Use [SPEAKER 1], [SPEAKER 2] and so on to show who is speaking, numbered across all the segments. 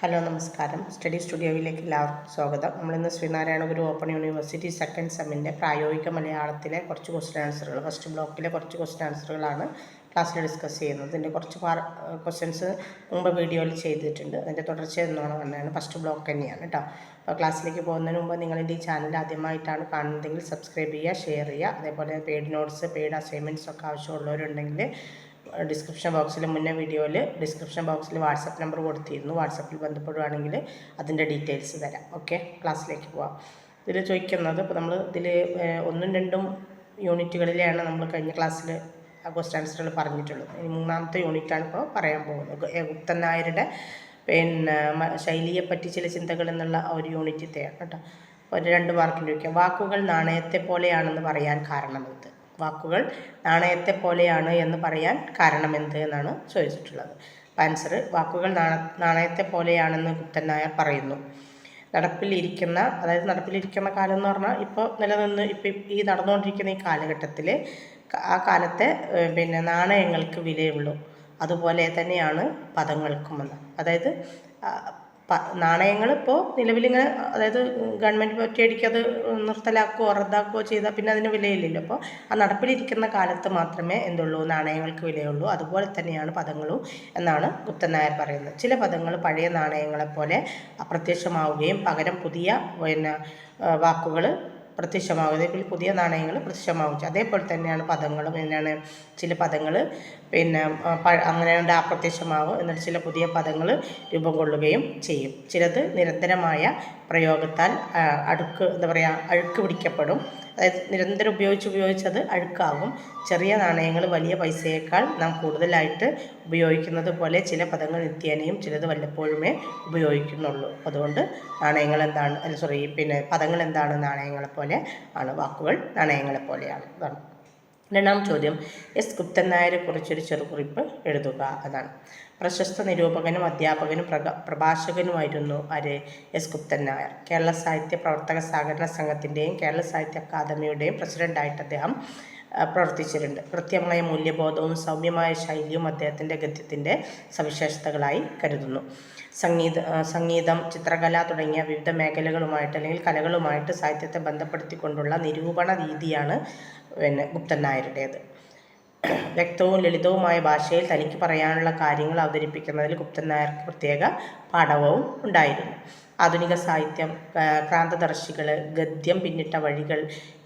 [SPEAKER 1] Hello നമസ്കാരം. Study സ്റ്റുഡിയോയിലേക്ക് എല്ലാവർക്കും സ്വാഗതം. നമ്മളിന്ന് Sreenarayana Guru open university second സെമ്മിന്റെ പ്രായോഗിക മലയാളത്തിലെ കുറച്ച് ക്വസ്റ്റ്യൻ ആൻസറുകൾ ഫസ്റ്റ് ബ്ലോക്കിലെ കുറച്ച് ക്വസ്റ്റ്യൻ ആൻസറുകളാണ് ക്ലാസ്സിൽ ഡിസ്കസ് ചെയ്യുന്നത്. ഇതിന്റെ കുറച്ച് പാർ ക്വസ്റ്റ്യൻസ് മുമ്പ് വീഡിയോയിൽ ചെയ്തിട്ടുണ്ട്. അതിന്റെ തുടർച്ച എന്നാണ് പറഞ്ഞാണ് ഫസ്റ്റ് ബ്ലോക്ക് തന്നെയാണ് കേട്ടോ അപ്പോൾ ക്ലാസ്സിലേക്ക് പോകുന്നതിന് മുമ്പ് നിങ്ങളുടെ ഈ ചാനൽ ആദ്യമായിട്ടാണ് കാണുന്നതെങ്കിൽ സബ്സ്ക്രൈബ് ചെയ്യുക ഷെയർ ചെയ്യുക. അതേപോലെ പെയ്ഡ് നോട്ട്സ് പെയ്ഡ് അസൈൻമെന്റ്സ് ഒക്കെ ആവശ്യമുള്ളവരുണ്ടെങ്കിൽ ഡിസ്ക്രിപ്ഷൻ ബോക്സിൽ മുന്നേ വീഡിയോയിൽ ഡിസ്ക്രിപ്ഷൻ ബോക്സിൽ വാട്സപ്പ് നമ്പർ കൊടുത്തിരുന്നു. വാട്സപ്പിൽ ബന്ധപ്പെടുകയാണെങ്കിൽ അതിന്റെ ഡീറ്റെയിൽസ് തരാം. ഓക്കെ ക്ലാസ്സിലേക്ക് പോവാം. ഇതിൽ ചോദിക്കുന്നത് ഇപ്പോൾ നമ്മൾ ഇതിൽ ഒന്നും രണ്ടും യൂണിറ്റുകളിലെയാണ് നമ്മൾ കഴിഞ്ഞ ക്ലാസ്സിൽ ക്വസ്റ്റ് ആൻസറുകൾ പറഞ്ഞിട്ടുള്ളത്. ഇനി മൂന്നാമത്തെ യൂണിറ്റാണ് ഇപ്പോൾ പറയാൻ പോകുന്നത്. ഗുപ്തൻ നായരുടെ പിന്നെ ശൈലിയെപ്പറ്റി ചില ചിന്തകൾ എന്നുള്ള ഒരു യൂണിറ്റത്തെയാണ് കേട്ടോ. ഒരു രണ്ട് മാർക്കിന്റെ ചോദിക്കാം. വാക്കുകൾ നാണയത്തെ പോലെയാണെന്ന് പറയാൻ കാരണമെന്ത്? വാക്കുകൾ നാണയത്തെ പോലെയാണ് എന്ന് പറയാൻ കാരണമെന്ത് എന്നാണ് ചോദിച്ചിട്ടുള്ളത്. ആൻസർ വാക്കുകൾ നാണ നാണയത്തെ പോലെയാണെന്ന് ഗുപ്തൻ നായർ പറയുന്നു. നടപ്പിലിരിക്കുന്ന അതായത് നടപ്പിലിരിക്കുന്ന കാലം എന്ന് പറഞ്ഞാൽ ഇപ്പോൾ നിലനിന്ന് ഇപ്പം ഈ നടന്നുകൊണ്ടിരിക്കുന്ന ഈ കാലഘട്ടത്തിൽ ആ കാലത്തെ പിന്നെ നാണയങ്ങൾക്ക് വിലയുള്ളൂ. അതുപോലെ തന്നെയാണ് പദങ്ങൾക്കുമെന്ന്. അതായത് നാണയങ്ങൾ ഇപ്പോൾ നിലവിലിങ്ങനെ അതായത് ഗവൺമെന്റ് ഒറ്റയടിക്ക് അത് നിർത്തലാക്കുകയോ റദ്ദാക്കുകയോ ചെയ്താൽ പിന്നെ അതിന് വിലയില്ലല്ലോ. അപ്പോൾ ആ നടപ്പിലിരിക്കുന്ന കാലത്ത് മാത്രമേ എന്തുള്ളൂ നാണയങ്ങൾക്ക് വിലയുള്ളൂ. അതുപോലെ തന്നെയാണ് പദങ്ങളും എന്നാണ് ഗുപ്തൻ നായർ പറയുന്നത്. ചില പദങ്ങൾ പഴയ നാണയങ്ങളെപ്പോലെ അപ്രത്യക്ഷമാവുകയും പകരം പുതിയ പിന്നെ വാക്കുകൾ പ്രത്യക്ഷമാവുക അതേപോലെ പുതിയ നാണയങ്ങൾ പ്രത്യക്ഷമാകും അതേപോലെ തന്നെയാണ് പദങ്ങളും എന്താണ് ചില പദങ്ങൾ പിന്നെ അങ്ങനെയുണ്ട് അപ്രത്യക്ഷമാകും എന്നിട്ട് ചില പുതിയ പദങ്ങൾ രൂപം കൊള്ളുകയും ചെയ്യും. ചിലത് നിരന്തരമായ പ്രയോഗത്താൽ അടുക്ക് എന്താ പറയുക അഴുക്ക് പിടിക്കപ്പെടും. അതായത് നിരന്തരം ഉപയോഗിച്ച് ഉപയോഗിച്ചത് അഴുക്കാകും. ചെറിയ നാണയങ്ങൾ വലിയ പൈസയേക്കാൾ നാം കൂടുതലായിട്ട് ഉപയോഗിക്കുന്നത് പോലെ ചില പദങ്ങൾ നിത്യേനയും ചിലത് വല്ലപ്പോഴുമേ ഉപയോഗിക്കുന്നുള്ളൂ. അതുകൊണ്ട് നാണയങ്ങൾ എന്താണ് അല്ല സോറി പിന്നെ പദങ്ങൾ എന്താണ് നാണയങ്ങളെ പോലെ ആണ് വാക്കുകൾ നാണയങ്ങളെ പോലെയാണ്. അതാണ് രണ്ടാം ചോദ്യം. എസ്. ഗുപ്തൻ നായരെ കുറിച്ചൊരു ചെറുകുറിപ്പ് എഴുതുക. അതാണ്. പ്രശസ്ത നിരൂപകനും അധ്യാപകനും പ്രക പ്രഭാഷകനുമായിരുന്നു അരെ എസ്. ഗുപ്തൻ നായർ. കേരള സാഹിത്യ പ്രവർത്തക സഹകരണ സംഘത്തിന്റെയും കേരള സാഹിത്യ അക്കാദമിയുടെയും പ്രസിഡന്റായിട്ട് അദ്ദേഹം പ്രവർത്തിച്ചിട്ടുണ്ട്. കൃത്യമായ മൂല്യബോധവും സൗമ്യമായ ശൈലിയും അദ്ദേഹത്തിന്റെ ഗദ്യത്തിന്റെ സവിശേഷതകളായി കരുതുന്നു. സംഗീത സംഗീതം ചിത്രകല തുടങ്ങിയ വിവിധ മേഖലകളുമായിട്ട് അല്ലെങ്കിൽ കലകളുമായിട്ട് സാഹിത്യത്തെ ബന്ധപ്പെടുത്തിക്കൊണ്ടുള്ള നിരൂപണ രീതിയാണ് പിന്നെ ഗുപ്തൻ നായരുടേത്. വ്യക്തവും ലളിതവുമായ ഭാഷയിൽ തനിക്ക് പറയാനുള്ള കാര്യങ്ങൾ അവതരിപ്പിക്കുന്നതിൽ ഗുപ്തൻ നായർക്ക് പ്രത്യേക പാഠവും ഉണ്ടായിരുന്നു. ആധുനിക സാഹിത്യം ക്രാന്തദർശികൾ ഗദ്യം പിന്നിട്ട വഴികൾ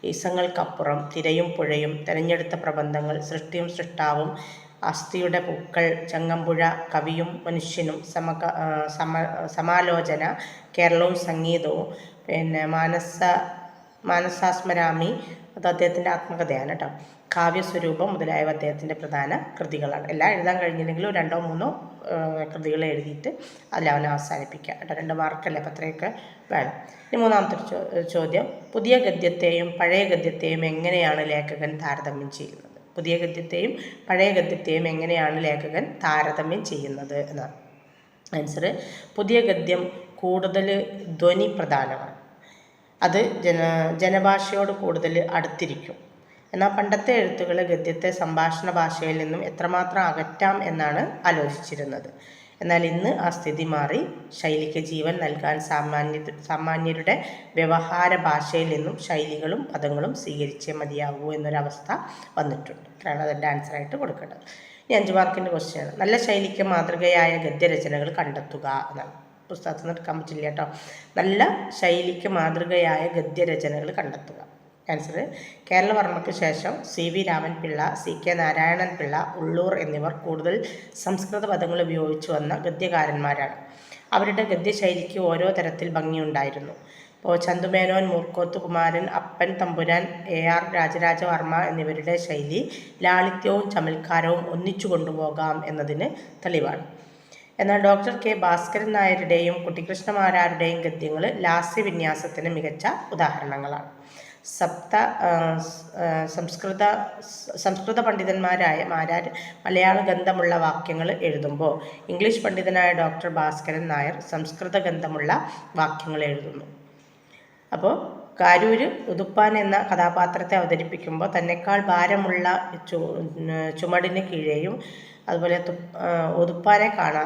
[SPEAKER 1] ഈസങ്ങൾക്കപ്പുറം തിരയും പുഴയും തിരഞ്ഞെടുത്ത പ്രബന്ധങ്ങൾ സൃഷ്ടിയും സൃഷ്ടാവും അസ്ഥിയുടെ പൂക്കൾ ചങ്ങമ്പുഴ കവിയും മനുഷ്യനും സമക സമ സമാലോചന കേരളവും സംഗീതവും പിന്നെ മാനസ മാനസാസ്മരാമി അത് അദ്ദേഹത്തിന്റെ ആത്മകഥയാണ് കേട്ടോ കാവ്യസ്വരൂപം മുതലായവ അദ്ദേഹത്തിന്റെ പ്രധാന കൃതികളാണ്. എല്ലാം എഴുതാൻ കഴിഞ്ഞില്ലെങ്കിലും രണ്ടോ മൂന്നോ കൃതികൾ എഴുതിയിട്ട് അതിൽ അവനെ അവസാനിപ്പിക്കുക കേട്ടോ രണ്ട് മാർക്കല്ലേ അപ്പം അത്രയൊക്കെ വേണം. ഇനി മൂന്നാമത്തെ ചോദ്യം. പുതിയ ഗദ്യത്തെയും പഴയ ഗദ്യത്തെയും എങ്ങനെയാണ് ലേഖകൻ താരതമ്യം ചെയ്യുന്നത്? പുതിയ ഗദ്യത്തെയും പഴയ ഗദ്യത്തെയും എങ്ങനെയാണ് ലേഖകൻ താരതമ്യം ചെയ്യുന്നത് എന്നാണ്. ആൻസർ പുതിയ ഗദ്യം കൂടുതൽ ധ്വനി പ്രധാനമാണ് അത് ജന ജനഭാഷയോട് കൂടുതൽ അടുത്തിരിക്കും. എന്നാൽ പണ്ടത്തെ എഴുത്തുകൾ ഗദ്യത്തെ സംഭാഷണ ഭാഷയിൽ നിന്നും എത്രമാത്രം അകറ്റാം എന്നാണ് ആലോചിച്ചിരുന്നത്. എന്നാൽ ഇന്ന് ആ സ്ഥിതി മാറി. ശൈലിക്ക് ജീവൻ നൽകാൻ സാമാന്യ സാമാന്യരുടെ വ്യവഹാര ഭാഷയിൽ നിന്നും ശൈലികളും പദങ്ങളും സ്വീകരിച്ചേ മതിയാകൂ എന്നൊരവസ്ഥ വന്നിട്ടുണ്ട്. ഇത്രയാണ് അതിന്റെ ആൻസറായിട്ട് കൊടുക്കേണ്ടത്. ഇനി അഞ്ച് മാർക്കിന്റെ ക്വസ്റ്റ്യനാണ് നല്ല ശൈലിക്ക് മാതൃകയായ ഗദ്യരചനകൾ കണ്ടെത്തുക എന്നാണ്. പുസ്തകത്തിൽ നിന്ന് എടുക്കാൻ പറ്റില്ല കേട്ടോ. നല്ല ശൈലിക്ക് മാതൃകയായ ഗദ്യരചനകൾ കണ്ടെത്തുക. ആൻസർ കേരളവർമ്മയ്ക്ക് ശേഷം C V Raman Pillai C K Narayanan Pillai Ulloor എന്നിവർ കൂടുതൽ സംസ്കൃത പദങ്ങൾ ഉപയോഗിച്ചു വന്ന ഗദ്യകാരന്മാരാണ്. അവരുടെ ഗദ്യശൈലിക്ക് ഓരോ തരത്തിൽ ഭംഗിയുണ്ടായിരുന്നു. ഇപ്പോൾ ചന്തുമേനോൻ മൂർക്കോത്ത് കുമാരൻ അപ്പൻ തമ്പുരാൻ എ ആർ രാജരാജവർമ്മ എന്നിവരുടെ ശൈലി ലാളിത്യവും ചമൽക്കാരവും ഒന്നിച്ചു കൊണ്ടുപോകാം എന്നതിന് തെളിവാണ്. എന്നാൽ ഡോക്ടർ കെ ഭാസ്കരൻ നായരുടെയും കുട്ടിക്കൃഷ്ണമാരാരുടെയും ഗദ്യങ്ങൾ ലാസ്യ വിന്യാസത്തിന് മികച്ച ഉദാഹരണങ്ങളാണ്. സപ്ത സംസ്കൃത സംസ്കൃത പണ്ഡിതന്മാരായ മാരാർ മലയാള ഗന്ധമുള്ള വാക്യങ്ങൾ എഴുതുമ്പോൾ ഇംഗ്ലീഷ് പണ്ഡിതനായ ഡോക്ടർ ഭാസ്കരൻ നായർ സംസ്കൃത ഗന്ധമുള്ള വാക്യങ്ങൾ എഴുതുന്നു. അപ്പോൾ കാരൂര് ഉതുപ്പാൻ എന്ന കഥാപാത്രത്തെ അവതരിപ്പിക്കുമ്പോൾ തന്നെക്കാൾ ഭാരമുള്ള ചുമടിന് കീഴെയും അതുപോലെ ഉതുപ്പാനെ കാണാ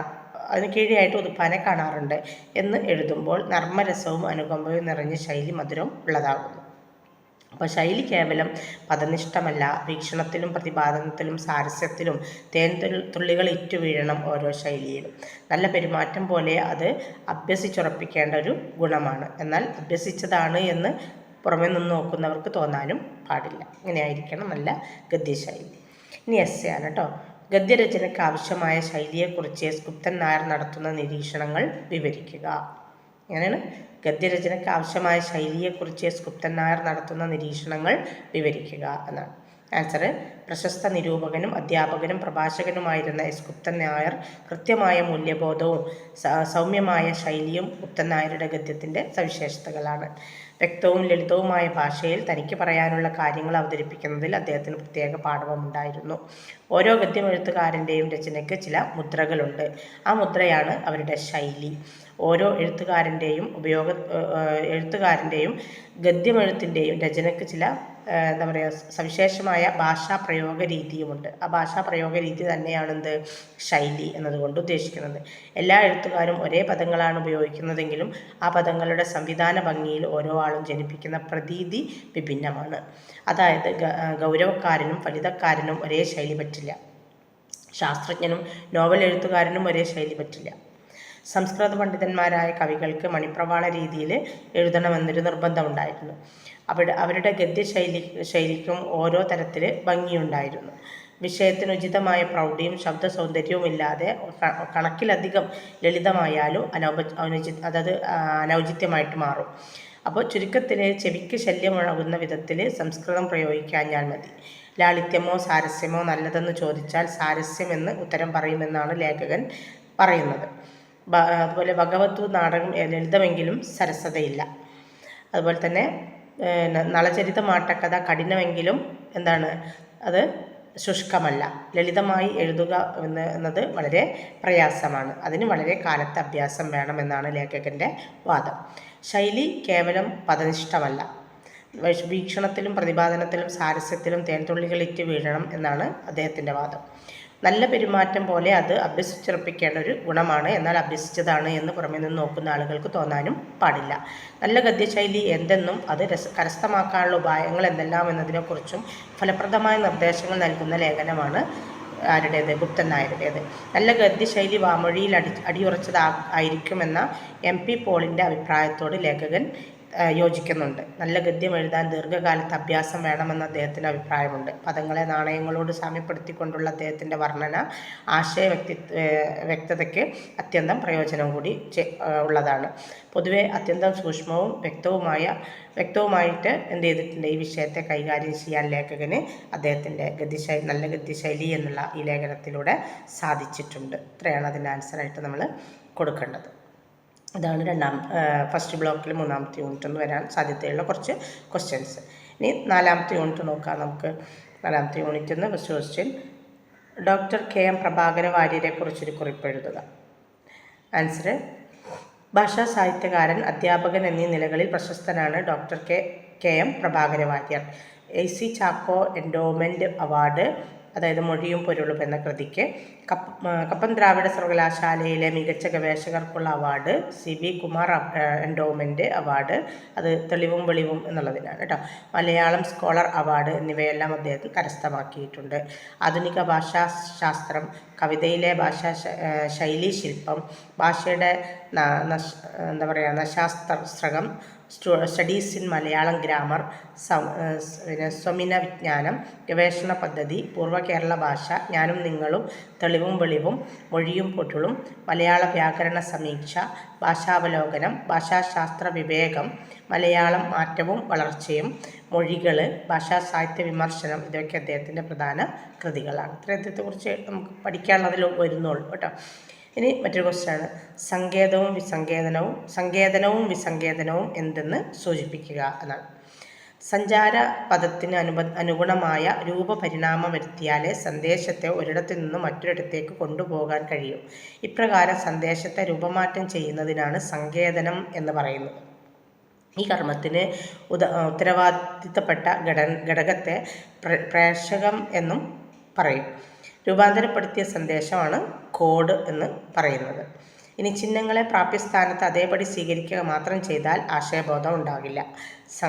[SPEAKER 1] അതിന് കീഴെയായിട്ട് ഉതുപ്പാനെ കാണാറുണ്ട് എന്ന് എഴുതുമ്പോൾ നർമ്മരസവും അനുകമ്പയും നിറഞ്ഞ ശൈലി മധുരവും ഉള്ളതാകുന്നു. അപ്പോൾ ശൈലി കേവലം പദനിഷ്ഠമല്ല. വീക്ഷണത്തിലും പ്രതിപാദനത്തിലും സാരസ്യത്തിലും തേൻ തുള്ളികൾ ഇറ്റു വീഴണം ഓരോ ശൈലിയിലും. നല്ല പെരുമാറ്റം പോലെ അത് അഭ്യസിച്ചുറപ്പിക്കേണ്ട ഒരു ഗുണമാണ്. എന്നാൽ അഭ്യസിച്ചതാണ് എന്ന് പുറമെ നിന്ന് നോക്കുന്നവർക്ക് തോന്നാനും പാടില്ല. ഇങ്ങനെയായിരിക്കണം നല്ല ഗദ്യശൈലി. ഇനി എസ് ആണ് കേട്ടോ ഗദ്യരചനയ്ക്ക് ആവശ്യമായ ശൈലിയെക്കുറിച്ച് സ്കുപ്തൻ നായർ നടത്തുന്ന നിരീക്ഷണങ്ങൾ വിവരിക്കുക. അങ്ങനെയാണ് ഗദ്യരചനയ്ക്ക് ആവശ്യമായ ശൈലിയെക്കുറിച്ച് സ്കുപ്തൻ നായർ നടത്തുന്ന നിരീക്ഷണങ്ങൾ വിവരിക്കുക എന്നാണ്. ആൻസർ പ്രശസ്ത നിരൂപകനും അധ്യാപകനും പ്രഭാഷകനുമായിരുന്ന എസ് ഗുപ്തൻ നായർ കൃത്യമായ മൂല്യബോധവും സൗമ്യമായ ശൈലിയും ഗുപ്തൻ നായരുടെ ഗദ്യത്തിന്റെ സവിശേഷതകളാണ്. വ്യക്തവും ലളിതവുമായ ഭാഷയിൽ തനിക്ക് പറയാനുള്ള കാര്യങ്ങൾ അവതരിപ്പിക്കുന്നതിൽ അദ്ദേഹത്തിന് പ്രത്യേക പാഠവുമുണ്ടായിരുന്നു. ഓരോ ഗദ്യമെഴുത്തുകാരന്റെയും രചനയ്ക്ക് ചില മുദ്രകളുണ്ട്. ആ മുദ്രയാണ് അവരുടെ ശൈലി. ഓരോ എഴുത്തുകാരന്റെയും ഉപയോഗ എഴുത്തുകാരന്റെയും ഗദ്യമെഴുത്തിന്റെയും രചനയ്ക്ക് ചില എന്താ പറയുക സവിശേഷമായ ഭാഷാ പ്രയോഗ രീതിയുമുണ്ട്. ആ ഭാഷാ പ്രയോഗ രീതി തന്നെയാണ് എന്ത്? ശൈലി എന്നതുകൊണ്ട് ഉദ്ദേശിക്കുന്നത്. എല്ലാ എഴുത്തുകാരും ഒരേ പദങ്ങളാണ് ഉപയോഗിക്കുന്നതെങ്കിലും ആ പദങ്ങളുടെ സംവിധാന ഭംഗിയിൽ ഓരോ ആളും ജനിപ്പിക്കുന്ന പ്രതീതി വിഭിന്നമാണ്. അതായത് ഗൗരവക്കാരനും ഫലിതക്കാരനും ഒരേ ശൈലി പറ്റില്ല. ശാസ്ത്രജ്ഞനും നോവൽ എഴുത്തുകാരനും ഒരേ ശൈലി പറ്റില്ല. സംസ്കൃത പണ്ഡിതന്മാരായ കവികൾക്ക് മണിപ്രവാള രീതിയിൽ എഴുതണമെന്നൊരു നിർബന്ധമുണ്ടായിരുന്നു. അവിടെ അവരുടെ ഗദ്യശൈലി ശൈലിക്കും ഓരോ തരത്തിൽ ഭംഗിയുണ്ടായിരുന്നു. വിഷയത്തിന് ഉചിതമായ പ്രൗഢിയും ശബ്ദ സൗന്ദര്യവും ഇല്ലാതെ കണക്കിലധികം ലളിതമായാലും അനൗപ അനുചി അതത് അനൗചിത്യമായിട്ട് മാറും. അപ്പോൾ ചുരുക്കത്തിൽ ചെവിക്ക് ശല്യമുഴകുന്ന വിധത്തിൽ സംസ്കൃതം പ്രയോഗിക്കാഞ്ഞാൽ മതി. ലാളിത്യമോ സാരസ്യമോ നല്ലതെന്ന് ചോദിച്ചാൽ സാരസ്യമെന്ന് ഉത്തരം പറയുമെന്നാണ് ലേഖകൻ പറയുന്നത്. അതുപോലെ ഭഗവത്വ നാടകം ലളിതമെങ്കിലും സരസതയില്ല. അതുപോലെ തന്നെ നളചരിതം ആട്ടക്കഥ കഠിനമെങ്കിലും എന്താണ് അത് ശുഷ്കമല്ല. ലളിതമായി എഴുതുക എന്ന് എന്നത് വളരെ പ്രയാസമാണ്. അതിന് വളരെ കാലത്തെ അഭ്യാസം വേണമെന്നാണ് ലേഖകന്റെ വാദം. ശൈലി കേവലം പദനിഷ്ഠമല്ല. വീക്ഷണത്തിലും പ്രതിപാദനത്തിലും സാരസ്യത്തിലും തേൻതുള്ളികളിറ്റ് വീഴണം എന്നാണ് അദ്ദേഹത്തിന്റെ വാദം. നല്ല പെരുമാറ്റം പോലെ അത് അഭ്യസിച്ചുറപ്പിക്കേണ്ട ഒരു ഗുണമാണ്. എന്നാൽ അഭ്യസിച്ചതാണ് എന്ന് പുറമേ നിന്ന് നോക്കുന്ന ആളുകൾക്ക് തോന്നാനും പാടില്ല. നല്ല ഗദ്യശൈലി എന്തെന്നും അത് രസ കരസ്ഥമാക്കാനുള്ള ഉപായങ്ങൾ എന്തെല്ലാം എന്നതിനെക്കുറിച്ചും ഫലപ്രദമായ നിർദ്ദേശങ്ങൾ നൽകുന്ന ലേഖനമാണ് ആരുടേത്? ഗുപ്തൻ നായരുടേത്. നല്ല ഗദ്യശൈലി വാമൊഴിയിൽ അടി അടിയുറച്ചതാ ആയിരിക്കുമെന്ന എം പി പോളിന്റെ അഭിപ്രായത്തോട് ലേഖകൻ യോജിക്കുന്നുണ്ട്. നല്ല ഗദ്യം എഴുതാൻ ദീർഘകാലത്ത് അഭ്യാസം വേണമെന്ന അദ്ദേഹത്തിന്റെ അഭിപ്രായമുണ്ട്. പദങ്ങളെ നാണയങ്ങളോട് സാമ്യപ്പെടുത്തിക്കൊണ്ടുള്ള അദ്ദേഹത്തിന്റെ വർണന ആശയ വ്യക്തി വ്യക്തതയ്ക്ക് അത്യന്തം പ്രയോജനം കൂടി ഉള്ളതാണ്. പൊതുവെ അത്യന്തം സൂക്ഷ്മവും വ്യക്തവുമായ വ്യക്തവുമായിട്ട് എന്ത് ചെയ്തിട്ടുണ്ട്? ഈ വിഷയത്തെ കൈകാര്യം ചെയ്യാൻ ലേഖകന് അദ്ദേഹത്തിന്റെ ഗതിശൈ നല്ല ഗതിശൈലി എന്നുള്ള ഈ ലേഖനത്തിലൂടെ സാധിച്ചിട്ടുണ്ട്. ഇത്രയാണ് അതിന്റെ ആൻസറായിട്ട് നമ്മൾ കൊടുക്കേണ്ടത്. ഇതാണ് രണ്ടാം ഫസ്റ്റ് ബ്ലോക്കിൽ മൂന്നാമത്തെ യൂണിറ്റ് എന്ന് വരാൻ സാധ്യതയുള്ള കുറച്ച് ക്വസ്റ്റ്യൻസ് ഇനി നാലാമത്തെ യൂണിറ്റ് നോക്കാം നമുക്ക്. നാലാമത്തെ യൂണിറ്റിൽ നിന്ന് first question doctor K M Prabhakara വാര്യരെ കുറിച്ചൊരു കുറിപ്പ് എഴുതുക. ആൻസർ ഭാഷാ സാഹിത്യകാരൻ അധ്യാപകൻ എന്നീ നിലകളിൽ പ്രശസ്തനാണ് doctor K K M Prabhakara Warrier. A C Chacko endowment award അതായത് മൊഴിയും പൊരുളും എന്ന കൃതിക്ക് കപ്പൻ ദ്രാവിഡ സർവകലാശാലയിലെ മികച്ച ഗവേഷകർക്കുള്ള award C B Kumar endowment award. അത് തെളിവും വെളിവും എന്നുള്ളതിനാണ് കേട്ടോ. മലയാളം സ്കോളർ അവാർഡ് എന്നിവയെല്ലാം അദ്ദേഹത്തിൽ കരസ്ഥമാക്കിയിട്ടുണ്ട്. ആധുനിക ഭാഷാ ശാസ്ത്രം കവിതയിലെ ഭാഷാ ശൈലീ ശില്പം ഭാഷയുടെ എന്താ പറയുക നശാസ്ത്രകം സ്റ്റഡീസ് ഇൻ മലയാളം ഗ്രാമർ പിന്നെ സ്വമിന വിജ്ഞാനം ഗവേഷണ പദ്ധതി പൂർവ കേരള ഭാഷ ഞാനും നിങ്ങളും തെളിവും വെളിവും മൊഴിയും പൊരുളും മലയാള വ്യാകരണ സമീക്ഷ ഭാഷാവലോകനം ഭാഷാശാസ്ത്ര വിവേകം മലയാളം മാറ്റവും വളർച്ചയും മൊഴികൾ ഭാഷാ സാഹിത്യ വിമർശനം ഇതൊക്കെ അദ്ദേഹത്തിന്റെ പ്രധാന കൃതികളാണ്. ഇത്രയത്തെക്കുറിച്ച് നമുക്ക് പഠിക്കാനുള്ളതിൽ വരുന്നുള്ളൂ കേട്ടോ. ഇനി മറ്റൊരു ക്വസ്റ്റ്യനാണ് സങ്കേതവും വിസങ്കേതനവും സങ്കേതനവും വിസങ്കേതനവും എന്തെന്ന് സൂചിപ്പിക്കുക എന്നാണ്. സഞ്ചാര പദത്തിന് അനുബ അനുഗുണമായ രൂപപരിണാമം വരുത്തിയാലേ സന്ദേശത്തെ ഒരിടത്തു നിന്ന് മറ്റൊരിടത്തേക്ക് കൊണ്ടുപോകാൻ കഴിയും. ഇപ്രകാരം സന്ദേശത്തെ രൂപമാറ്റം ചെയ്യുന്നതിനാണ് സങ്കേതനം എന്ന് പറയുന്നത്. ഈ കർമ്മത്തിന് ഉദ ഉത്തരവാദിത്തപ്പെട്ട ഘട ഘടകത്തെ പ്രേക്ഷകം എന്നും പറയും. രൂപാന്തരപ്പെടുത്തിയ സന്ദേശമാണ് കോഡ് എന്ന് പറയുന്നത്. ഇനി ചിഹ്നങ്ങളെ പ്രാപ്യസ്ഥാനത്ത് അതേപടി സ്വീകരിക്കുക മാത്രം ചെയ്താൽ ആശയബോധം ഉണ്ടാകില്ല.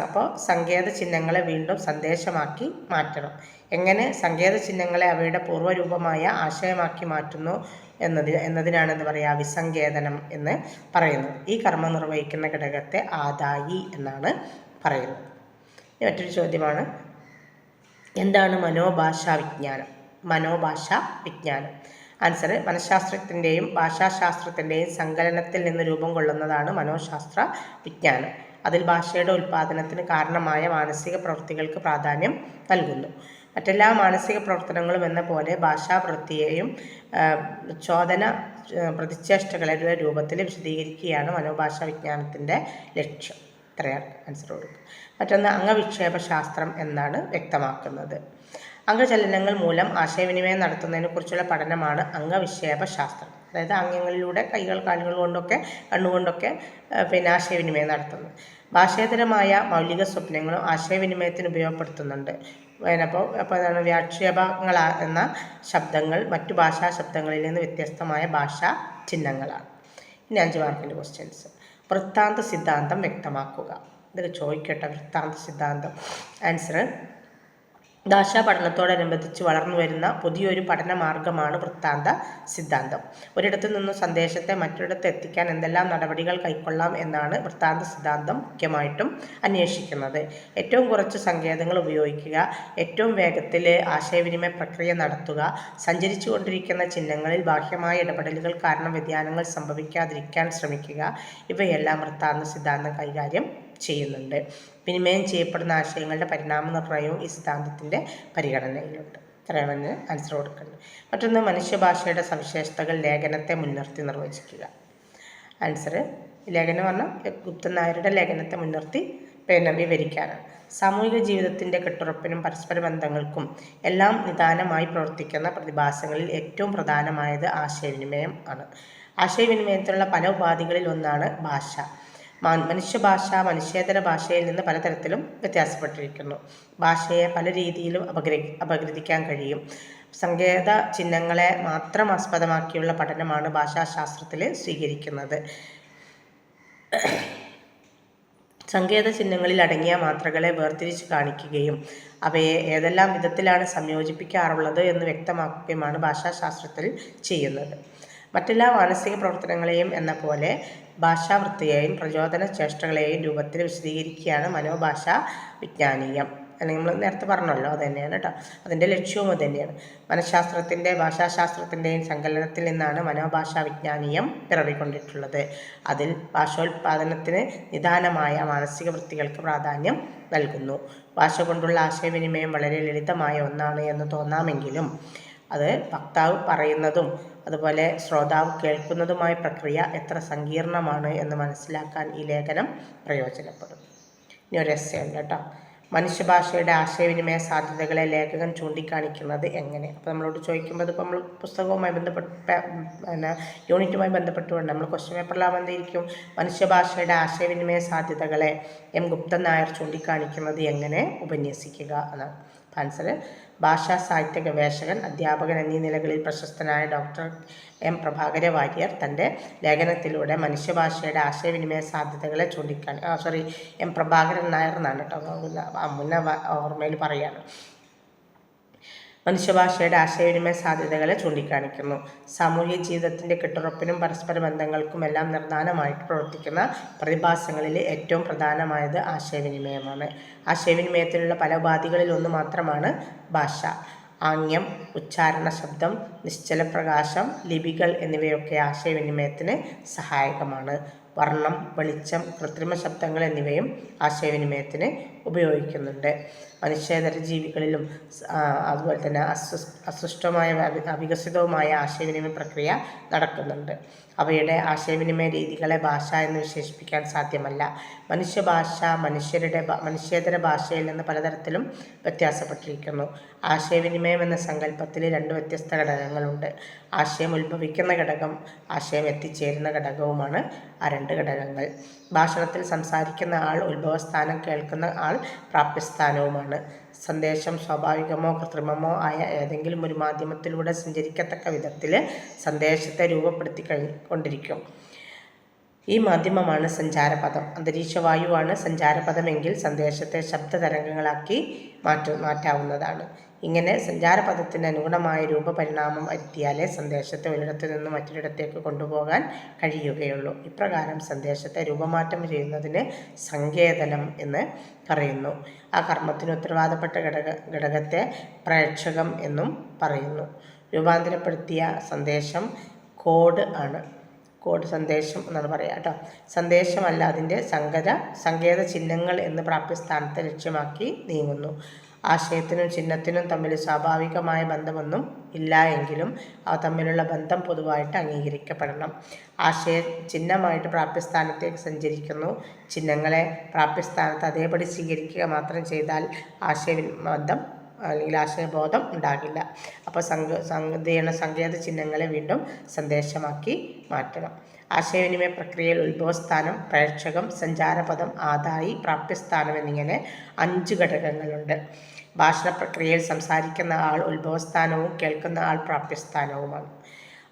[SPEAKER 1] അപ്പോൾ സങ്കേത ചിഹ്നങ്ങളെ വീണ്ടും സന്ദേശമാക്കി മാറ്റണം. എങ്ങനെ സങ്കേത ചിഹ്നങ്ങളെ അവയുടെ പൂർവരൂപമായ ആശയമാക്കി മാറ്റുന്നു എന്നതി എന്നതിനാണ് എന്ന് പറയുക വിസങ്കേതനം എന്ന് പറയുന്നത്. ഈ കർമ്മം നിർവഹിക്കുന്ന ഘടകത്തെ ആദായി എന്നാണ് പറയുന്നത്. മറ്റൊരു ചോദ്യമാണ്. എന്താണ് മനോഭാഷാ വിജ്ഞാനം മനോഭാഷാ വിജ്ഞാനം. ആൻസർ മനഃശാസ്ത്രത്തിന്റെയും ഭാഷാശാസ്ത്രത്തിന്റെയും സങ്കലനത്തിൽ നിന്ന് രൂപം കൊള്ളുന്നതാണ് മനോശാസ്ത്ര വിജ്ഞാനം. അതിൽ ഭാഷയുടെ ഉൽപ്പാദനത്തിന് കാരണമായ മാനസിക പ്രവൃത്തികൾക്ക് പ്രാധാന്യം നൽകുന്നു. മറ്റെല്ലാ മാനസിക പ്രവർത്തനങ്ങളും എന്ന പോലെ ഭാഷാവൃത്തിയെയും ചോദന പ്രതിചേഷ്ടകളുടെ രൂപത്തിൽ വിശദീകരിക്കുകയാണ് മനോഭാഷ വിജ്ഞാനത്തിന്റെ ലക്ഷ്യം. ഇത്രയാണ് ആൻസർ കൊടുക്കുക മറ്റൊന്ന് അംഗവിക്ഷേപ ശാസ്ത്രം എന്നാണ് വ്യക്തമാക്കുന്നത്. അംഗചലനങ്ങൾ മൂലം ആശയവിനിമയം നടത്തുന്നതിനെ കുറിച്ചുള്ള പഠനമാണ് അംഗവിക്ഷേപ ശാസ്ത്രം അതായത് അംഗങ്ങളിലൂടെ കൈകൾ കാലുകൾ കൊണ്ടൊക്കെ കണ്ണുകൊണ്ടൊക്കെ പിന്നെ ആശയവിനിമയം നടത്തുന്നത് ഭാഷേതരമായ മൗലിക സ്വപ്നങ്ങളും ആശയവിനിമയത്തിന് ഉപയോഗപ്പെടുത്തുന്നുണ്ട്. അപ്പോൾ അപ്പോൾ അതാണ് വ്യാക്ഷേപങ്ങൾ എന്ന ശബ്ദങ്ങൾ മറ്റു ഭാഷാ ശബ്ദങ്ങളിൽ നിന്ന് വ്യത്യസ്തമായ ഭാഷാ ചിഹ്നങ്ങളാണ്. ഇനി അഞ്ച് മാർക്കിന്റെ ക്വസ്റ്റ്യൻസ് വൃത്താന്ത സിദ്ധാന്തം വ്യക്തമാക്കുക. ഇതൊക്കെ ചോദിക്കട്ടെ വൃത്താന്ത സിദ്ധാന്തം. ആൻസർ ഭാഷാ പഠനത്തോടനുബന്ധിച്ച് വളർന്നു വരുന്ന പുതിയൊരു പഠന മാർഗമാണ് വൃത്താന്ത സിദ്ധാന്തം. ഒരിടത്തു നിന്നും സന്ദേശത്തെ മറ്റൊരിടത്ത് എത്തിക്കാൻ എന്തെല്ലാം നടപടികൾ കൈക്കൊള്ളാം എന്നാണ് വൃത്താന്ത സിദ്ധാന്തം മുഖ്യമായിട്ടും അന്വേഷിക്കുന്നത്. ഏറ്റവും കുറച്ച് സങ്കേതങ്ങൾ ഉപയോഗിക്കുക ഏറ്റവും വേഗത്തിൽ ആശയവിനിമയ പ്രക്രിയ നടത്തുക സഞ്ചരിച്ചു കൊണ്ടിരിക്കുന്ന ചിഹ്നങ്ങളിൽ ബാഹ്യമായ ഇടപെടലുകൾ കാരണം വ്യതിയാനങ്ങൾ സംഭവിക്കാതിരിക്കാൻ ശ്രമിക്കുക ഇവയെല്ലാം വൃത്താന്ത സിദ്ധാന്തം കൈകാര്യം ചെയ്യുന്നുണ്ട്. വിനിമയം ചെയ്യപ്പെടുന്ന ആശയങ്ങളുടെ പരിണാമ നിർണയവും ഈ സിദ്ധാന്തത്തിന്റെ പരിഗണനയിലുണ്ട്. ഇത്രയാണെന്ന് ആൻസർ കൊടുക്കുന്നത്. മറ്റൊന്ന് മനുഷ്യഭാഷയുടെ സവിശേഷതകൾ ലേഖനത്തെ മുൻനിർത്തി നിർവചിക്കുക. ആൻസർ ലേഖനം പറഞ്ഞാൽ ഗുപ്തൻ നായരുടെ ലേഖനത്തെ മുൻനിർത്തി പിന്നെ വിവരിക്കാനാണ്. സാമൂഹിക ജീവിതത്തിന്റെ കെട്ടുറപ്പിനും പരസ്പര ബന്ധങ്ങൾക്കും എല്ലാം നിദാനമായി പ്രവർത്തിക്കുന്ന പ്രതിഭാസങ്ങളിൽ ഏറ്റവും പ്രധാനമായത് ആശയവിനിമയം ആണ്. ആശയവിനിമയത്തിലുള്ള പല ഉപാധികളിൽ ഒന്നാണ് ഭാഷ. മനുഷ്യഭാഷ മനുഷ്യേതര ഭാഷയിൽ നിന്ന് പലതരത്തിലും വ്യത്യാസപ്പെട്ടിരിക്കുന്നു. ഭാഷയെ പല രീതിയിലും അപഗ്രഹി അപഗ്രഥിക്കാൻ കഴിയും. സങ്കേത ചിഹ്നങ്ങളെ മാത്രം ആസ്പദമാക്കിയുള്ള പഠനമാണ് ഭാഷാശാസ്ത്രത്തിൽ സ്വീകരിക്കുന്നത്. സങ്കേത ചിഹ്നങ്ങളിൽ അടങ്ങിയ മാത്രകളെ വേർതിരിച്ച് കാണിക്കുകയും അവയെ ഏതെല്ലാം വിധത്തിലാണ് സംയോജിപ്പിക്കാറുള്ളത് എന്ന് വ്യക്തമാക്കുകയുമാണ് ഭാഷാശാസ്ത്രത്തിൽ ചെയ്യുന്നത്. മറ്റെല്ലാ മാനസിക പ്രവർത്തനങ്ങളെയും എന്ന പോലെ ഭാഷാവൃത്തിയെയും പ്രചോദന ചേഷ്ടകളെയും രൂപത്തിൽ വിശദീകരിക്കുകയാണ് മനോഭാഷ വിജ്ഞാനീയം. അല്ലെങ്കിൽ നമ്മൾ നേരത്തെ പറഞ്ഞല്ലോ അത് തന്നെയാണ് കേട്ടോ. അതിന്റെ ലക്ഷ്യവും അത് തന്നെയാണ്. മനഃശാസ്ത്രത്തിന്റെ ഭാഷാശാസ്ത്രത്തിന്റെയും സങ്കലനത്തിൽ നിന്നാണ് മനോഭാഷാ വിജ്ഞാനീയം പിറവിക്കൊണ്ടിട്ടുള്ളത്. അതിൽ ഭാഷോൽപാദനത്തിന് നിദാനമായ മാനസിക വൃത്തികൾക്ക് പ്രാധാന്യം നൽകുന്നു. ഭാഷ കൊണ്ടുള്ള ആശയവിനിമയം വളരെ ലളിതമായ ഒന്നാണ് എന്ന് തോന്നാമെങ്കിലും അത് വക്താവ് പറയുന്നതും അതുപോലെ ശ്രോതാവ് കേൾക്കുന്നതുമായ പ്രക്രിയ എത്ര സങ്കീർണമാണ് എന്ന് മനസ്സിലാക്കാൻ ഈ ലേഖനം പ്രയോജനപ്പെടും. ഇനി ഒരു എസ് ഉണ്ട് കേട്ടോ. മനുഷ്യഭാഷയുടെ ആശയവിനിമയ സാധ്യതകളെ ലേഖകൻ ചൂണ്ടിക്കാണിക്കുന്നത് എങ്ങനെ? അപ്പോൾ നമ്മളോട് ചോദിക്കുമ്പോൾ ഇപ്പോൾ നമ്മൾ പുസ്തകവുമായി ബന്ധപ്പെട്ട് പിന്നെ യൂണിറ്റുമായി ബന്ധപ്പെട്ടുകൊണ്ട് നമ്മൾ ക്വസ്റ്റ്യൻ പേപ്പറിലാകുമ്പോൾ എന്തായിരിക്കും മനുഷ്യഭാഷയുടെ ആശയവിനിമയ സാധ്യതകളെ എം. ഗുപ്തൻ നായർ ചൂണ്ടിക്കാണിക്കുന്നത് എങ്ങനെ? ഉപന്യസിക്കുക എന്നാണ്. ആൻസർ ഭാഷാ സാഹിത്യ ഗവേഷകൻ അധ്യാപകൻ എന്നീ നിലകളിൽ പ്രശസ്തനായ ഡോക്ടർ എം പ്രഭാകര വാര്യർ തന്റെ ലേഖനത്തിലൂടെ മനുഷ്യഭാഷയുടെ ആശയവിനിമയ സാധ്യതകളെ ചൂണ്ടിക്കാണി സോറി എം പ്രഭാകരൻ നായർ എന്നാണ് കേട്ടോ മുന്നേ ഓർമ്മയിൽ പറയുകയാണ് മനുഷ്യഭാഷയുടെ ആശയവിനിമയ സാധ്യതകളെ ചൂണ്ടിക്കാണിക്കുന്നു. സാമൂഹിക ജീവിതത്തിന്റെ കെട്ടുറപ്പിനും പരസ്പര ബന്ധങ്ങൾക്കുമെല്ലാം നിർദ്ധാനമായിട്ട് പ്രവർത്തിക്കുന്ന പ്രതിഭാസങ്ങളിൽ ഏറ്റവും പ്രധാനമായത് ആശയവിനിമയമാണ്. ആശയവിനിമയത്തിലുള്ള പല ഉപാധികളിൽ ഒന്ന് മാത്രമാണ് ഭാഷ. ആംഗ്യം ഉച്ചാരണ ശബ്ദം നിശ്ചല പ്രകാശം ലിപികൾ എന്നിവയൊക്കെ ആശയവിനിമയത്തിന് സഹായകമാണ്. വർണം വെളിച്ചം കൃത്രിമ ശബ്ദങ്ങൾ എന്നിവയും ആശയവിനിമയത്തിന് ഉപയോഗിക്കുന്നുണ്ട്. മനുഷ്യേതര ജീവികളിലും അതുപോലെ തന്നെ അസ്വസ് അസൃഷ്ടമായ അവികസിതവുമായ ആശയവിനിമയ പ്രക്രിയ നടക്കുന്നുണ്ട്. അവയുടെ ആശയവിനിമയ രീതികളെ ഭാഷ എന്ന് വിശേഷിപ്പിക്കാൻ സാധ്യമല്ല. മനുഷ്യഭാഷ മനുഷ്യരുടെ മനുഷ്യേതര ഭാഷയിൽ നിന്ന് പലതരത്തിലും വ്യത്യാസപ്പെട്ടിരിക്കുന്നു. ആശയവിനിമയം എന്ന സങ്കല്പത്തിൽ രണ്ട് വ്യത്യസ്ത ഘടകങ്ങളുണ്ട്. ആശയം ഉത്ഭവിക്കുന്ന ഘടകം ആശയം എത്തിച്ചേരുന്ന ഘടകവുമാണ് ആ രണ്ട് ഘടകങ്ങൾ. ഭാഷണത്തിൽ സംസാരിക്കുന്ന ആൾ ഉത്ഭവസ്ഥാനം കേൾക്കുന്ന ആൾ പ്രാപ്യസ്ഥാനവുമാണ്. സന്ദേശം സ്വാഭാവികമോ കൃത്രിമമോ ആയ ഏതെങ്കിലും ഒരു മാധ്യമത്തിലൂടെ സഞ്ചരിക്കത്തക്ക വിധത്തിൽ സന്ദേശത്തെ രൂപപ്പെടുത്തി കഴി കൊണ്ടിരിക്കും ഈ മാധ്യമമാണ് സഞ്ചാരപഥം. അന്തരീക്ഷവായുവാണ് സഞ്ചാരപദമെങ്കിൽ സന്ദേശത്തെ ശബ്ദ തരംഗങ്ങളാക്കി മാറ്റ മാറ്റാവുന്നതാണ്. ഇങ്ങനെ സഞ്ചാരപഥത്തിന് അനുഗുണമായ രൂപപരിണാമം വരുത്തിയാലേ സന്ദേശത്തെ ഒരിടത്തു നിന്ന് മറ്റൊരിടത്തേക്ക് കൊണ്ടുപോകാൻ കഴിയുകയുള്ളൂ. ഇപ്രകാരം സന്ദേശത്തെ രൂപമാറ്റം ചെയ്യുന്നതിന് സങ്കേതനം എന്ന് പറയുന്നു. ആ കർമ്മത്തിന് ഉത്തരവാദപ്പെട്ട ഘടക ഘടകത്തെ പ്രേക്ഷകം എന്നും പറയുന്നു. രൂപാന്തരപ്പെടുത്തിയ സന്ദേശം കോഡ് ആണ്. കോഡ് സന്ദേശം എന്നാണ് പറയുക കേട്ടോ. സന്ദേശമല്ല അതിന്റെ സങ്കര സങ്കേത ചിഹ്നങ്ങൾ എന്ന് പ്രാപ്യസ്ഥാനത്തെ ലക്ഷ്യമാക്കി നീങ്ങുന്നു. ആശയത്തിനും ചിഹ്നത്തിനും തമ്മിൽ സ്വാഭാവികമായ ബന്ധമൊന്നും ഇല്ല എങ്കിലും അവ തമ്മിലുള്ള ബന്ധം പൊതുവായിട്ട് അംഗീകരിക്കപ്പെടണം. ആശയ ചിഹ്നമായിട്ട് പ്രാപ്യസ്ഥാനത്തേക്ക് സഞ്ചരിക്കുന്നു. ചിഹ്നങ്ങളെ പ്രാപ്യസ്ഥാനത്ത് അതേപടി സ്വീകരിക്കുക മാത്രം ചെയ്താൽ ആശയബന്ധം അല്ലെങ്കിൽ ആശയബോധം ഉണ്ടാകില്ല. അപ്പോൾ സംഘ സംഗതിയാണ് സങ്കേത ചിഹ്നങ്ങളെ വീണ്ടും സന്ദേശമാക്കി മാറ്റണം. ആശയവിനിമയ പ്രക്രിയയിൽ ഉത്ഭവസ്ഥാനം പ്രേക്ഷകം സഞ്ചാരപദം ആദായി പ്രാപ്യസ്ഥാനം എന്നിങ്ങനെ അഞ്ച് ഘടകങ്ങളുണ്ട്. ഭാഷണ പ്രക്രിയയിൽ സംസാരിക്കുന്ന ആൾ ഉത്ഭവസ്ഥാനവും കേൾക്കുന്ന ആൾ പ്രാപ്യസ്ഥാനവുമാണ്.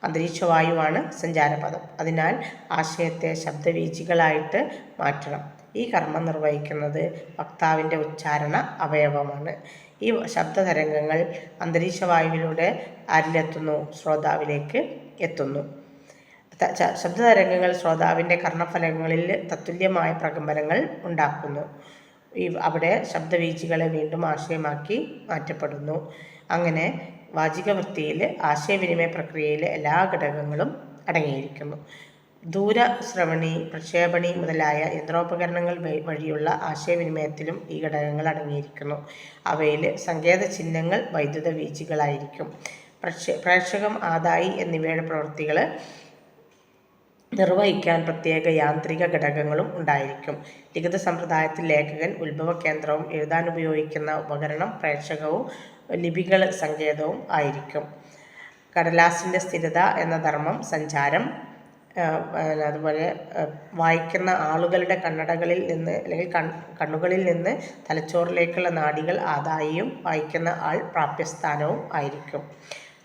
[SPEAKER 1] അന്തരീക്ഷവായുവാണ് സഞ്ചാരപദം അതിനാൽ ആശയത്തെ ശബ്ദവീചികളായിട്ട് മാറ്റണം. ഈ കർമ്മം നിർവഹിക്കുന്നത് വക്താവിന്റെ ഉച്ചാരണ അവയവമാണ്. ഈ ശബ്ദതരംഗങ്ങൾ അന്തരീക്ഷവായുവിലൂടെ ആരിലെത്തുന്നു ശ്രോതാവിലേക്ക് എത്തുന്നു. ശബ്ദതരംഗങ്ങൾ ശ്രോതാവിന്റെ കർണഫലങ്ങളിൽ തത്തുല്യമായ പ്രകമ്പനങ്ങൾ ഉണ്ടാക്കുന്നു. ഈ അവിടെ ശബ്ദവീചികളെ വീണ്ടും ആശയമാക്കി മാറ്റപ്പെടുന്നു. അങ്ങനെ വാചികവൃത്തിയിൽ ആശയവിനിമയ പ്രക്രിയയിലെ എല്ലാ ഘടകങ്ങളും അടങ്ങിയിരിക്കുന്നു. ദൂരശ്രവണി പ്രക്ഷേപണി മുതലായ യന്ത്രോപകരണങ്ങൾ വഴിയുള്ള ആശയവിനിമയത്തിലും ഈ ഘടകങ്ങൾ അടങ്ങിയിരിക്കുന്നു. അവയിൽ സങ്കേത ചിഹ്നങ്ങൾ വൈദ്യുത വീചികളായിരിക്കും പ്രക്ഷേ പ്രേക്ഷകം ആദായി എന്നിവയുടെ പ്രവൃത്തികൾ നിർവഹിക്കാൻ പ്രത്യേക യാന്ത്രിക ഘടകങ്ങളും ഉണ്ടായിരിക്കും. ലിഖിത സമ്പ്രദായത്തിൽ ലേഖകൻ ഉത്ഭവ കേന്ദ്രവും എഴുതാൻ ഉപയോഗിക്കുന്ന ഉപകരണം പ്രേക്ഷകവും ലിപികൾ സങ്കേതവും ആയിരിക്കും. കടലാസിന്റെ സ്ഥിരത എന്ന ധർമ്മം സഞ്ചാരം അതുപോലെ വായിക്കുന്ന ആളുകളുടെ കണ്ണടകളിൽ നിന്ന് അല്ലെങ്കിൽ കൺ കണ്ണുകളിൽ നിന്ന് തലച്ചോറിലേക്കുള്ള നാടികൾ ആദായിയും വായിക്കുന്ന ആൾ പ്രാപ്യസ്ഥാനവും ആയിരിക്കും.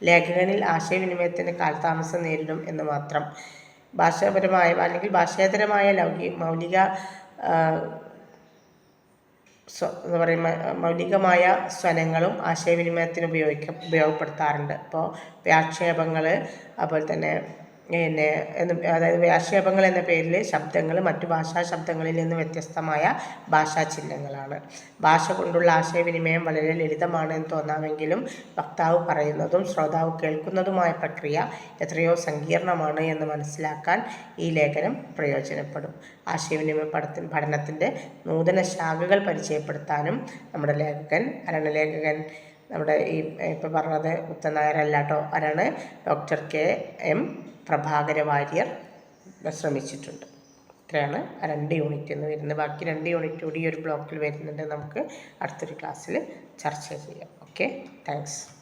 [SPEAKER 1] ലേഖകനിൽ ആശയവിനിമയത്തിന് കാലതാമസം നേരിടും എന്ന് മാത്രം. ഭാഷാപരമായ അല്ലെങ്കിൽ ഭാഷേതരമായ ലൗകിക മൗലിക എന്താ പറയുക മൗലികമായ സ്വനങ്ങളും ആശയവിനിമയത്തിന് ഉപയോഗിക്ക ഉപയോഗപ്പെടുത്താറുണ്ട്. അപ്പോൾ വ്യാക്ഷേപങ്ങൾ അതുപോലെ തന്നെ പിന്നെ എന്ന് അതായത് വ്യാക്ഷേപങ്ങൾ എന്ന പേരിൽ ശബ്ദങ്ങൾ മറ്റു ഭാഷാ ശബ്ദങ്ങളിൽ നിന്ന് വ്യത്യസ്തമായ ഭാഷാ ചിഹ്നങ്ങളാണ്. ഭാഷ കൊണ്ടുള്ള ആശയവിനിമയം വളരെ ലളിതമാണ് എന്ന് തോന്നാമെങ്കിലും വക്താവ് പറയുന്നതും ശ്രോതാവ് കേൾക്കുന്നതുമായ പ്രക്രിയ എത്രയോ സങ്കീർണമാണ് എന്ന് മനസ്സിലാക്കാൻ ഈ ലേഖനം പ്രയോജനപ്പെടും. ആശയവിനിമയ പഠനത്തിന് പഠനത്തിന്റെ നൂതന ശാഖകൾ പരിചയപ്പെടുത്താനും നമ്മുടെ ലേഖകൻ അരണലേഖകൻ ലേഖകൻ നമ്മുടെ ഈ ഇപ്പോൾ പറഞ്ഞത് ഉത്തനായരല്ല കേട്ടോ ആരാണ്? Doctor K M Prabhakara Warrier ശ്രമിച്ചിട്ടുണ്ട്. ഇത്രയാണ് രണ്ട് യൂണിറ്റ് എന്ന് വരുന്നത്. ബാക്കി രണ്ട് യൂണിറ്റ് കൂടി ഈ ഒരു ബ്ലോക്കിൽ വരുന്നുണ്ട്. നമുക്ക് അടുത്തൊരു ക്ലാസ്സിൽ ചർച്ച ചെയ്യാം. ഓക്കെ? താങ്ക്സ്.